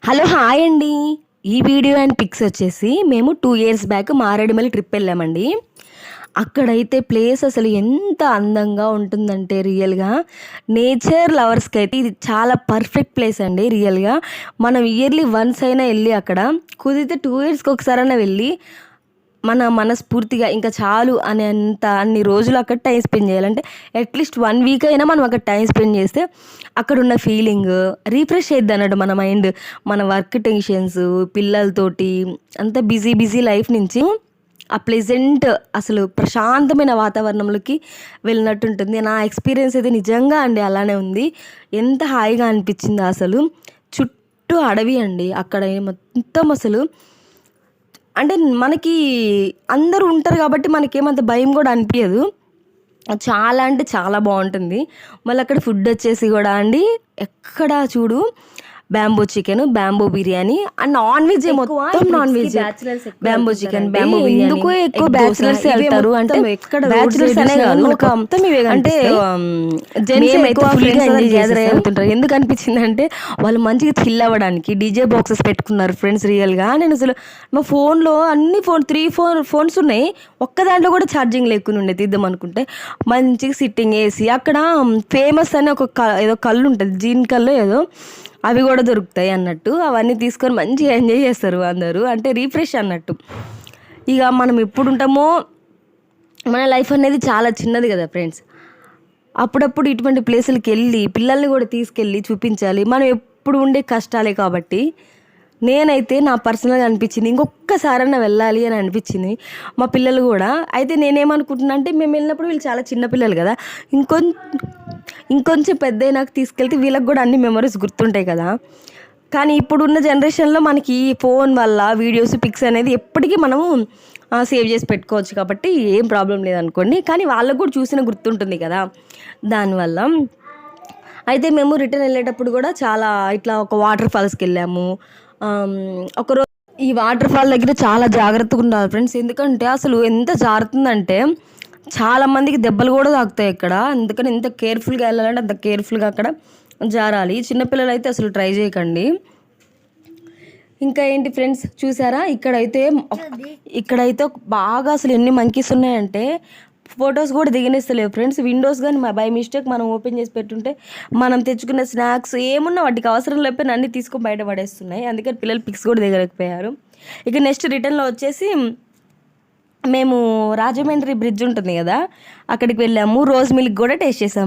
Hello hi అండి. ఈ video and pics వచ్చేసి మేము two years back Maredumilli trip వెళ్ళామండి. అక్కడైతే ప్లేస్ అసలు ఎంత అందంగా ఉంటుందంటే రియల్గా నేచర్ లవర్స్కి అయితే ఇది చాలా పర్ఫెక్ట్ ప్లేస్ అండి రియల్గా మనం ఇయర్లీ వన్స్ అయినా వెళ్ళి అక్కడ కుదిరితే టూ ఇయర్స్కి ఒకసారైనా వెళ్ళి మన మనస్ఫూర్తిగా ఇంకా చాలు అనే అంత అన్ని రోజులు అక్కడ టైం స్పెండ్ చేయాలంటే అట్లీస్ట్ వన్ వీక్ అయినా మనం అక్కడ టైం స్పెండ్ చేస్తే అక్కడ ఉన్న ఫీలింగ్ రీఫ్రెష్ అయ్యిద్ది అన్నట్టు మన మైండ్ మన వర్క్ టెన్షన్స్ పిల్లలతోటి అంత బిజీ బిజీ లైఫ్ నుంచి ఆ ప్లెజెంట్ అసలు ప్రశాంతమైన వాతావరణంలోకి వెళ్ళినట్టు ఉంటుంది. నా ఎక్స్పీరియన్స్ అయితే నిజంగా అండి అలానే ఉంది. ఎంత హాయిగా అనిపించిందో అసలు. చుట్టూ అడవి అండి. అక్కడ మొత్తం అసలు అంటే మనకి అందరూ ఉంటారు కాబట్టి మనకేమంత భయం కూడా అనిపించదు చాలా అంటే చాలా బాగుంటుంది. మళ్ళీ అక్కడ ఫుడ్ వచ్చేసి కూడా అండి ఎక్కడ చూడు. Bamboo chicken bamboo biryani and non veg మొత్తం non veg bamboo chicken bamboo biryani ఎందుకు ఎక్కువ బ్యాచిలర్స్ వెళ్తారు? అంటే ఎక్కడ బ్యాచిలర్స్ అనే ఒక అంటే జెంట్స్ ఎక్కువ గ్యాదర్ అవుతుంటారు ఎందుకు అనిపించింది అంటే వాళ్ళు మంచిగా చిల్ అవ్వడానికి డీజే బాక్సెస్ పెట్టుకున్నారు ఫ్రెండ్స్ రియల్గా నేను అసలు మా ఫోన్లో అన్ని ఫోన్ త్రీ ఫోర్ ఫోన్స్ ఉన్నాయి. ఒక్క దాంట్లో కూడా ఛార్జింగ్ లేకుండా ఉండే తీద్దాం అనుకుంటే. మంచిగా సిట్టింగ్ వేసి అక్కడ ఫేమస్ అని ఒక ఏదో కళ్ళు ఉంటుంది జీన్ కళ్ళు ఏదో. అవి కూడా దొరుకుతాయి అన్నట్టు. అవన్నీ తీసుకొని మంచిగా ఎంజాయ్ చేస్తారు అందరూ. అంటే రీఫ్రెష్ అన్నట్టు. ఇక మనం ఎప్పుడు ఉంటామో మన లైఫ్ అనేది చాలా చిన్నది కదా ఫ్రెండ్స్ అప్పుడప్పుడు ఇటువంటి ప్లేసులకి వెళ్ళి పిల్లల్ని కూడా తీసుకెళ్ళి చూపించాలి. మనం ఎప్పుడు ఉండే కష్టాలే కాబట్టి నేనైతే నా పర్సనల్గా అనిపించింది. ఇంకొకసారన్నా వెళ్ళాలి అని అనిపించింది మా పిల్లలు కూడా. అయితే నేనేమనుకుంటున్నా అంటే మేము వెళ్ళినప్పుడు వీళ్ళు చాలా చిన్న పిల్లలు కదా. ఇంకొం ఇంకొంచెం పెద్ద నాకు తీసుకెళ్తే వీళ్ళకి కూడా అన్ని మెమరీస్ గుర్తుంటాయి కదా. కానీ ఇప్పుడున్న జనరేషన్లో మనకి ఫోన్ వల్ల వీడియోస్ పిక్స్ అనేది ఎప్పటికీ మనము సేవ్ చేసి పెట్టుకోవచ్చు కాబట్టి ఏం ప్రాబ్లం లేదనుకోండి. కానీ వాళ్ళకు కూడా చూసిన గుర్తుంటుంది కదా. దానివల్ల అయితే మేము రిటర్న్ వెళ్ళేటప్పుడు కూడా చాలా ఇట్లా ఒక వాటర్ ఫాల్స్కి వెళ్ళాము. ఒకరోజు ఈ వాటర్ ఫాల్ దగ్గర చాలా జాగ్రత్తగా ఉండాలి ఫ్రెండ్స్ ఎందుకంటే అసలు ఎంత జారుతుందంటే చాలా మందికి దెబ్బలు కూడా తాకుతాయి ఇక్కడ అందుకని ఎంత కేర్ఫుల్గా వెళ్ళాలంటే అంత కేర్ఫుల్గా అక్కడ జారాలి. చిన్నపిల్లలు అయితే అసలు ట్రై చేయకండి. ఇంకా ఏంటి ఫ్రెండ్స్ చూసారా? ఇక్కడైతే ఇక్కడైతే బాగా అసలు ఎన్ని మంకీస్ ఉన్నాయంటే ఫొటోస్ కూడా దిగనిస్తలేవు ఫ్రెండ్స్. విండోస్ కానీ బై మిస్టేక్ మనం ఓపెన్ చేసి పెట్టుంటే మనం తెచ్చుకున్న స్నాక్స్ ఏమున్నా వాటికి అవసరం లేకపోయినా అన్ని తీసుకొని బయట పడేస్తున్నాయి. అందుకని పిల్లలు పిక్స్ కూడా దిగలేకపోయారు. ఇక నెక్స్ట్ రిటర్న్లో వచ్చేసి మేము రాజమండ్రి బ్రిడ్జ్ ఉంటుంది కదా అక్కడికి వెళ్ళాము. రోజ్ మిల్క్ కూడా టేస్ట్ చేసాం.